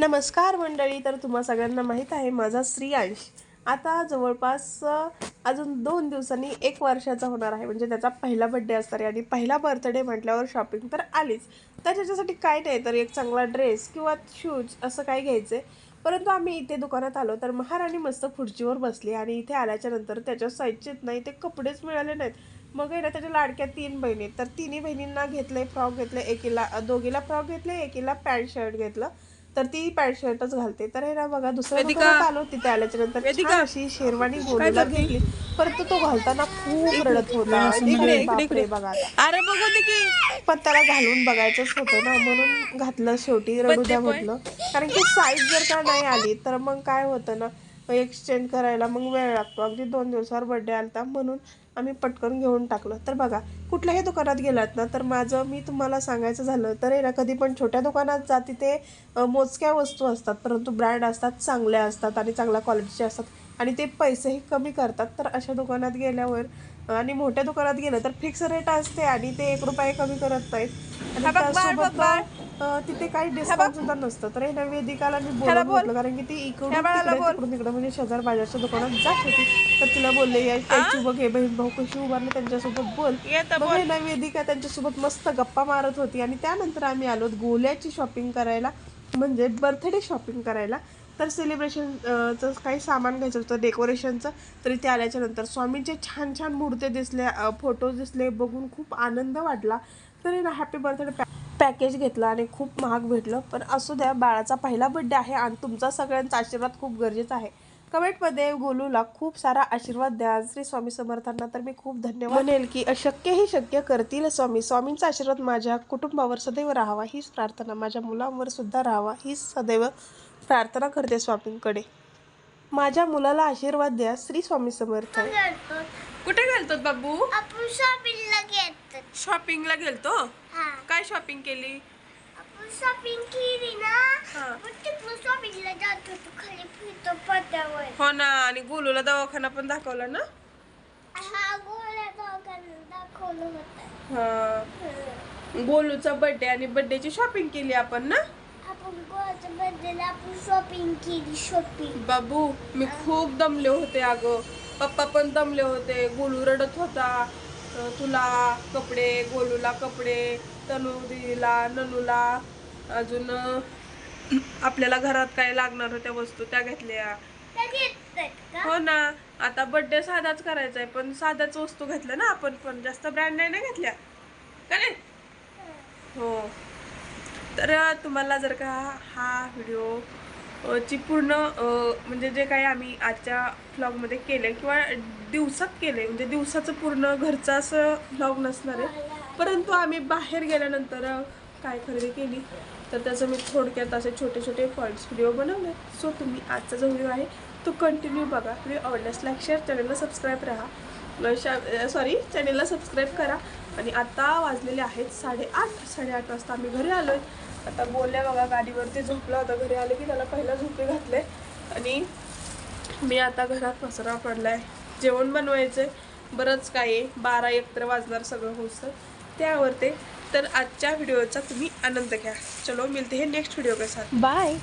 नमस्कार मंडळी तर तुम्हा सगळ्यांना माहीत आहे माझा श्रीयांश आता जवळपास अजून दोन दिवसांनी एक वर्षाचा होणार आहे म्हणजे त्याचा पहिला बड्डे असणार आहे आणि पहिला बर्थडे म्हटल्यावर शॉपिंग तर आलीच. तर त्याच्यासाठी काय नाही तर एक चांगला ड्रेस किंवा शूज असं काय घ्यायचं आहे परंतु आम्ही इथे दुकानात आलो तर महाराणी मस्त खुर्चीवर बसली आणि इथे आल्याच्यानंतर त्याच्या साईजचेच नाही ते कपडेच मिळाले नाहीत. मग आहे ना त्याच्या लाडक्या तीन बहिणी तर तिन्ही बहिणींना घेतले फ्रॉक घेतले एकीला दोघीला फ्रॉक घेतले एकीला पॅन्ट शर्ट घेतलं. तर ती पॅन्ट शर्टच घालते तर हे ना बघा दुसऱ्या. दुकानात आलो तिथे आल्याच्यानंतर. छान अशी शेरवानी गोलीला करते? घेतली परंतु तो घालताना खूप रडत होता इकडे, बापरे. बघा. अरे बघू दे की पण त्याला घालून बघायचंच होतं ना म्हणून घातलं शेवटी रडू द्या म्हटलं कारण की साईज जर का नाही आली तर मग काय होतं ना एक्सचेंज करायला मग वेळ लागतो. अगदी दोन दिवसावर बर्थडे आलता म्हणून आम्ही पटकन घेऊन टाकलं. तर बघा कुठल्याही दुकानात गेलात ना तर माझं मी तुम्हाला सांगायचं झालं तर आहे ना कधी पण छोट्या दुकानात जा तिथे मोजक्या वस्तू असतात. परंतु ब्रँड असतात चांगल्या असतात आणि चांगल्या क्वालिटीचे असतात. आणि ते पैसेही कमी करतात. तर अशा दुकानात गेल्यावर आणि मोठ्या दुकानात गेलं तर फिक्स रेट असते आणि ते एक रुपये कमी करत नाहीत. तिथे काही डिस्काउंट सुद्धा नसतं. तर हे वेदिकाला मी ह्याला बोलून बोल. म्हटलं कारण की ती इकडून तिकडे म्हणजे शेजार बाजारच्या दुकानात जात होती. तर तिला बोलले या त्यांची बघ हे बहीण भाऊ कशी उभारले त्यांच्यासोबत बोल. मग हे वेदिका त्यांच्यासोबत मस्त गप्पा मारत होती. आणि त्यानंतर आम्ही आलो गोल्याची शॉपिंग करायला म्हणजे बर्थडे शॉपिंग करायला. तर सेलिब्रेशन चं काही सामान घ्यायचं होतं डेकोरेशनचं तर इथे आल्याच्यानंतर स्वामींचे छान छान मूर्ती दिसले फोटोज दिसले बघून खूप आनंद वाटला. तर ना हॅपी बर्थडे पॅकेज घेतलं आणि खूप महाग भेटलं. पण असू द्या बाळाचा पहिला बड्डे आहे आणि तुमचा सगळ्यांचा आशीर्वाद खूप गरजेचा आहे. कमेंटमध्ये गोलूला खूप सारा आशीर्वाद द्या. श्री स्वामी समर्थांना तर मी खूप धन्यवाद म्हणेल की अशक्य ही शक्य करतील स्वामी. स्वामींचा आशीर्वाद माझ्या कुटुंबावर सदैव राहावा हीच प्रार्थना माझ्या मुलांवर सुद्धा राहावा हीच सदैव प्रार्थना करते स्वामींकडे. माझ्या मुलाला आशीर्वाद द्या. श्री स्वामी समर्थ. कुठे गेलतो बाबू? आपण शॉपिंगला घेतो शॉपिंगला गेलतो? हा. काय शॉपिंग केली? आपण शॉपिंग केली ना हा. आपण तिकडून शॉपिंगला जात होतो खाली फिरतो पत्त्यावर. हो ना आणि गोलूला दवाखाना पण दाखवला ना? हा गोळ्या दोघांना दाखवलं होतं. हा. गोलूचा बर्थडे आणि बर्थडेची शॉपिंग केली आपण ना? आपण गोळ्याच्या बर्थडेला आपण शॉपिंग केली शॉपिंग बाबू मी खूप दमले होते अगं. पप्पा पण दमले होते. गोलू रडत होता. अं, तुला कपडे गोलूला कपडे. तनू दीदीला ननूला अजून आपल्याला घरात काय लागणार होत्या वस्तू त्या घेतल्या. हो ना आता बर्थडे साधाच करायचा आहे पण साधाच वस्तू घेतल्या ना आपण पण जास्त ब्रँड नाही ना घेतल्या. का नाही? हो. तर तुम्हाला जर का हा व्हिडिओ ची पूर्ण म्हणजे जे काही आम्ही आजच्या व्लॉगमध्ये केलं किंवा दिवसात केले म्हणजे दिवसाचं पूर्ण घरचं असं व्लॉग नसणार आहे परंतु आम्ही बाहेर गेल्यानंतर काय खरेदी केली? तर त्याचं मी थोडक्यात असे छोटे छोटे पॉईंट्स व्हिडिओ बनवले. सो तुम्ही आजचा जो व्हिडिओ आहे तो कंटिन्यू बघा. व्हिडिओ आवडल्यास लाईक शेअर चॅनलला सबस्क्राईब राहा. सॉरी चॅनलला सबस्क्राईब करा. आणि आता वाजलेले आहेत साडेआठ साडेआठ वाजता आम्ही घरी आलो आहे आता बोलल्या बघा गाडीवरती झोपला होता. घरी आले की त्याला पहिला झोपे घातले. आणि मी आता घरात पसरा पडला आहे जेवण बनवायचं आहे बरंच काय आहे. बारा एकत्र वाजणार सगळं होतं ते आवडते तर आजच्या व्हिडिओचा तुम्ही आनंद घ्या. चलो मिळते हे नेक्स्ट व्हिडिओ के साथ. बाय